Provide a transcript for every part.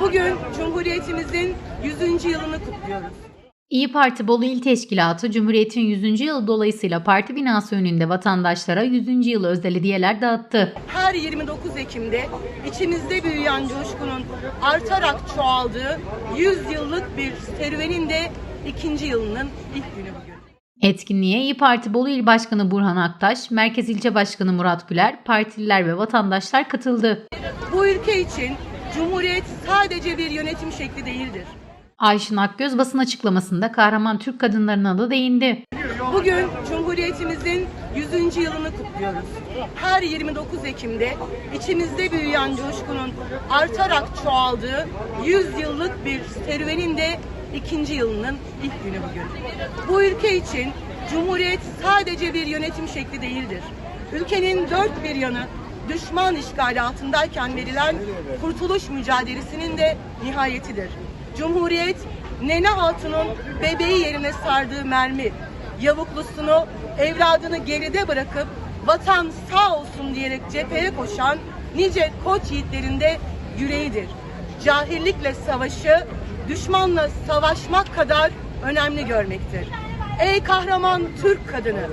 Bugün Cumhuriyetimizin 100. yılını kutluyoruz. İyi Parti Bolu İl Teşkilatı Cumhuriyet'in 100. yılı dolayısıyla parti binası önünde vatandaşlara 100. yıl özel hediyeler dağıttı. Her 29 Ekim'de içimizde büyüyen coşkunun artarak çoğaldığı 100 yıllık bir serüvenin de ikinci yılının ilk günü bugün. Etkinliğe İyi Parti Bolu İl Başkanı Burhan Aktaş, Merkez İlçe Başkanı Murat Güler, partililer ve vatandaşlar katıldı. Bu ülke için Cumhuriyet sadece bir yönetim şekli değildir. Ayşin Akgöz basın açıklamasında kahraman Türk kadınlarına da değindi. Bugün Cumhuriyetimizin 100. yılını kutluyoruz. Her 29 Ekim'de içimizde büyüyen coşkunun artarak çoğaldığı 100 yıllık bir serüvenin de ikinci yılının ilk günü bugün. Bu ülke için Cumhuriyet sadece bir yönetim şekli değildir. Ülkenin dört bir yanı düşman işgali altındayken verilen kurtuluş mücadelesinin de nihayetidir. Cumhuriyet, Nene Hatun'un bebeği yerine sardığı mermi, yavuklusunu, evladını geride bırakıp vatan sağ olsun diyerek cepheye koşan nice koç yiğitlerin de yüreğidir. Cahillikle savaşı, düşmanla savaşmak kadar önemli görmektir. Ey kahraman Türk kadını,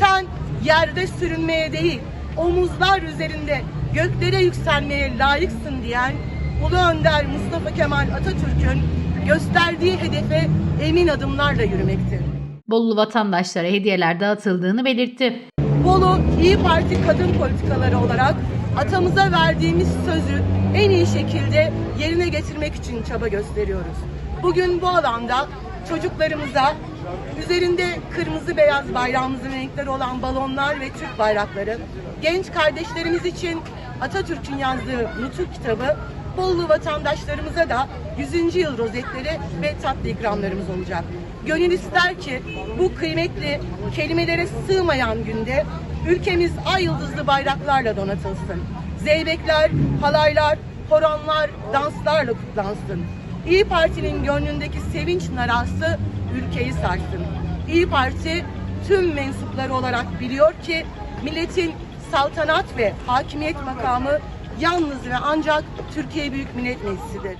sen yerde sürünmeye değil, omuzlar üzerinde göklere yükselmeye layıksın diyen Ulu Önder Mustafa Kemal Atatürk'ün gösterdiği hedefe emin adımlarla yürümektir. Bolulu vatandaşlara hediyeler dağıtıldığını belirtti. Bolu İyi Parti kadın politikaları olarak atamıza verdiğimiz sözü en iyi şekilde yerine getirmek için çaba gösteriyoruz. Bugün bu alanda çocuklarımıza üzerinde kırmızı beyaz bayrağımızın renkleri olan balonlar ve Türk bayrakları, genç kardeşlerimiz için Atatürk'ün yazdığı Nutuk kitabı, Bolu vatandaşlarımıza da 100. yıl rozetleri ve tatlı ikramlarımız olacak. Gönül ister ki bu kıymetli kelimelere sığmayan günde ülkemiz ay yıldızlı bayraklarla donatılsın. Zeybekler, halaylar, horonlar, danslarla kutlansın. İyi Parti'nin gönlündeki sevinç narası ülkeyi sarsın. İyi Parti tüm mensupları olarak biliyor ki milletin saltanat ve hakimiyet makamı yalnız ve ancak Türkiye Büyük Millet Meclisi'dir.